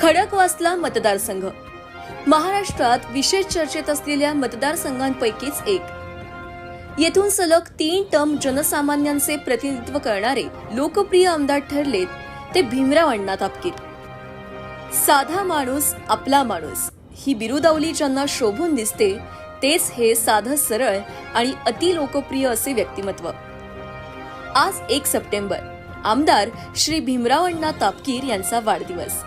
खडकवासला मतदारसंघ. महाराष्ट्रात विशेष चर्चेत असलेल्या मतदारसंघांपैकीच एक. येथून सलग तीन टर्म जनसामान्यांचे प्रतिनिधित्व करणारे लोकप्रिय आमदार ठरलेत ते भीमराव अण्णा तापकीर. साधा माणूस आपला माणूस. ही बिरुदावली ज्यांना शोभून दिसते तेच हे साधं सरळ आणि अति लोकप्रिय असे व्यक्तिमत्व. आज एक सप्टेंबर. आमदार श्री भीमराव अण्णा तापकीर यांचा वाढदिवस.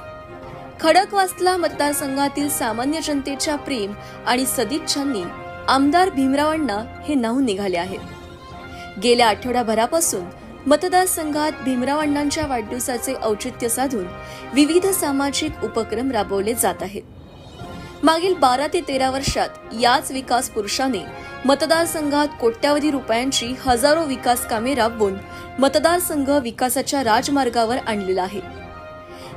खडकवासला मतदारसंघातील सामान्य जनतेच्या प्रेम आणि सदिच्छांनी आमदार भीमरावांना हे नाव निघाले आहेत गेल्या आठवड्याभरापासून मतदारसंघात भीमराव वाढदिवसाचे औचित्य साधून विविध सामाजिक उपक्रम राबवले जात आहेत. मागील बारा ते तेरा वर्षात याच विकास पुरुषाने मतदारसंघात कोट्यावधी रुपयांची हजारो विकास कामे राबवून मतदारसंघ विकासाच्या राजमार्गावर आणलेला आहे.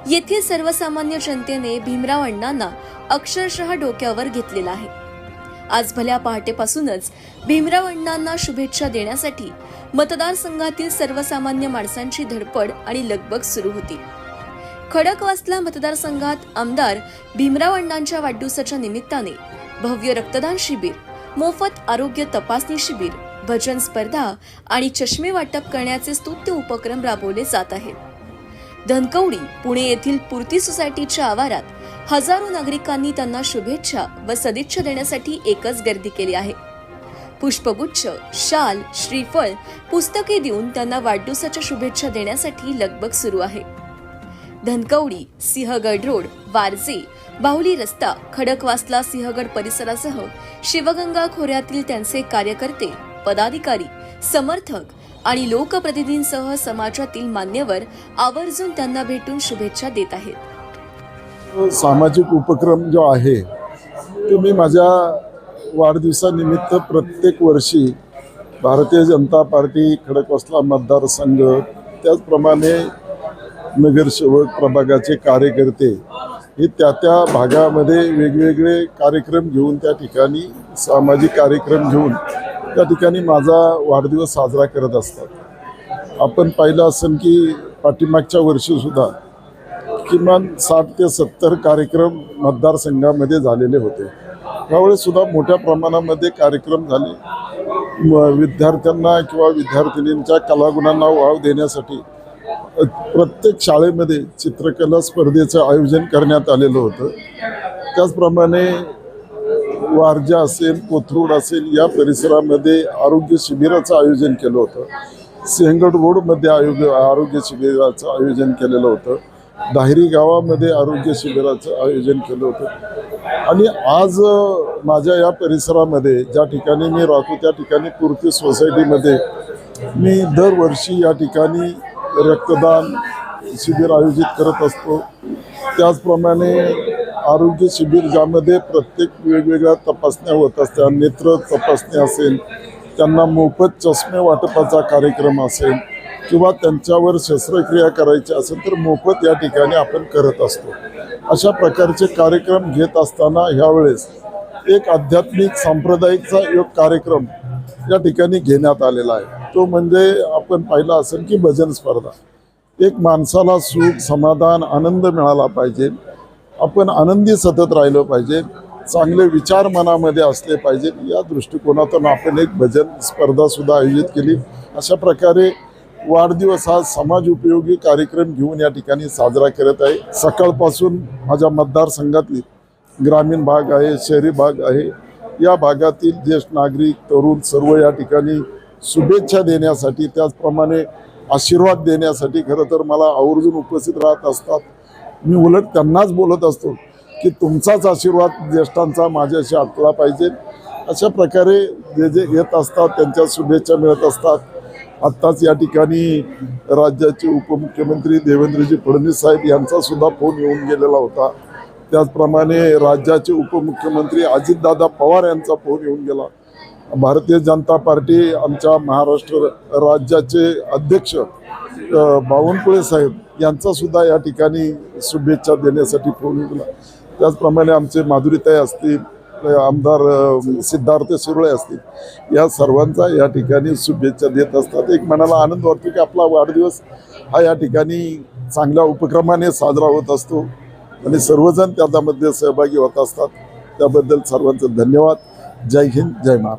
येथील सर्वसामान्य जनतेने भीमराव अण्णांना अक्षरशः डोक्यावर घेतलेला आहे. आज भल्या पहाटेपासूनच भीमराव अण्णांना शुभेच्छा देण्यासाठी मतदारसंघातील सर्वसामान्य माणसांची धडपड आणि लगबग सुरू होती. खडकवासला मतदारसंघात आमदार भीमराव अण्णांच्या वाढदिवसाच्या निमित्ताने भव्य रक्तदान शिबिर मोफत आरोग्य तपासणी शिबिर भजन स्पर्धा आणि चष्मे वाटप करण्याचे स्तुत्य उपक्रम राबवले जात आहेत. धनकवडी पुणे येथील पूर्ती सोसायटीच्या आवारात हजारो नागरिकांनी त्यांना शुभेच्छा व सदिच्छा देण्यासाठी एकच गर्दी केली आहे. पुष्पगुच्छ शाल श्रीफळ पुस्तके देऊन त्यांना वाढदिवसाच्या शुभेच्छा देण्यासाठी लगबग सुरू आहे. धनकवडी सिंहगड रोड वारजे बाहुली रस्ता खडकवासला सिंहगड परिसरासह शिवगंगा खोऱ्यातील त्यांचे कार्यकर्ते पदाधिकारी समर्थक आणि लोकप्रतिनिधींसह समाजातील मान्यवर आवर्जून त्यांना भेटून शुभेच्छा देत आहेत. सामाजिक उपक्रम जो आहे तो मी माझ्या वाढदिवसानिमित्त प्रत्येक वर्षी भारतीय जनता पार्टी खडकवासला मतदारसंघ त्याचप्रमाणे नगरसेवक प्रभागाचे कार्यकर्ते हे त्या त्या भागामध्ये वेगवेगळे कार्यक्रम घेऊन त्या ठिकाणी सामाजिक कार्यक्रम घेऊन त्या ठिकाणी माझा वाढदिवस साजरा करत असतात. आपण पाहिलं असेल की पाठीमागच्या वर्षीसुद्धा किमान साठ ते सत्तर कार्यक्रम मतदारसंघामध्ये झालेले होते. त्यावेळेसुद्धा मोठ्या प्रमाणामध्ये कार्यक्रम झाले. विद्यार्थ्यांना किंवा विद्यार्थिनींच्या कलागुणांना वाव देण्यासाठी प्रत्येक शाळेमध्ये चित्रकला स्पर्धेचं आयोजन करण्यात आलेलं होतं. त्याचप्रमाणे वारजा असेल कोथरूड असेल या परिसरामध्ये आरोग्य शिबिराचं आयोजन केलं होतं. सिंहगड रोडमध्ये आयोग आरोग्य शिबिराचं आयोजन केलेलं होतं. दाहिरी गावामध्ये आरोग्य शिबिराचं आयोजन केलं होतं. आणि आज माझ्या या परिसरामध्ये ज्या ठिकाणी मी राहतो त्या ठिकाणी पूर्ती सोसायटीमध्ये मी दरवर्षी या ठिकाणी रक्तदान शिबिर आयोजित करत असतो. त्याचप्रमाणे आरोग्य शिबिर ज्यामध्ये प्रत्येक वेगवेगळ्या तपासण्या होत असत्या नेत्र तपासणी असेल त्यांना मोफत चष्मे वाटपाचा कार्यक्रम असेल किंवा त्यांच्यावर शस्त्रक्रिया करायची असेल तर मोफत या ठिकाणी आपण करत असतो. अशा प्रकारचे कार्यक्रम घेत असताना ह्यावेळेस एक आध्यात्मिक सांप्रदायिकचा एक कार्यक्रम या ठिकाणी घेण्यात आलेला आहे. तो म्हणजे आपण पाहिला असेल की भजन स्पर्धा. एक माणसाला सुख समाधान आनंद मिळाला पाहिजे. आपण आनंदी सतत राहिलो पाहिजे चांगले विचार मनामध्ये असले पाहिजेत. या दृष्टिकोनातून आपण एक भजन स्पर्धासुद्धा आयोजित केली. अशा प्रकारे वाढदिवस हा समाज उपयोगी कार्यक्रम घेऊन या ठिकाणी साजरा करत आहे. सकाळपासून माझ्या मतदारसंघातली ग्रामीण भाग आहे शहरी भाग आहे. या भागातील ज्येष्ठ नागरिक तरुण सर्व या ठिकाणी शुभेच्छा देण्यासाठी त्याचप्रमाणे आशीर्वाद देण्यासाठी खरं तर मला आवर्जून उपस्थित राहत असतात. मी उलट त्यांनाच बोलत असतो की तुमचाच आशीर्वाद ज्येष्ठांचा माझ्याशी आटला पाहिजे. अशा प्रकारे जे जे येत असतात त्यांच्या शुभेच्छा मिळत असतात. आत्ताच या ठिकाणी राज्याचे उपमुख्यमंत्री देवेंद्रजी फडणवीस साहेब यांचा सुद्धा फोन येऊन गेलेला होता. त्याचप्रमाणे राज्याचे उपमुख्यमंत्री अजितदादा पवार यांचा फोन येऊन गेला. भारतीय जनता पार्टी आमच्या महाराष्ट्र राज्याचे अध्यक्ष बावनकुळे साहेब यांचा सुद्धा या ठिकाणी शुभेच्छा देण्यासाठी फोन केला. त्याचप्रमाणे आमचे माधुरीताई असतील आमदार सिद्धार्थ सुरळे असतील या सर्वांचा या ठिकाणी शुभेच्छा देत असतात. एक मनाला आनंद वाटतो की आपला वाढदिवस हा या ठिकाणी चांगल्या उपक्रमाने साजरा होत असतो आणि सर्वजण त्याच्यामध्ये सहभागी होत असतात. त्याबद्दल सर्वांचं धन्यवाद. जय हिंद जय महाराष्ट्र.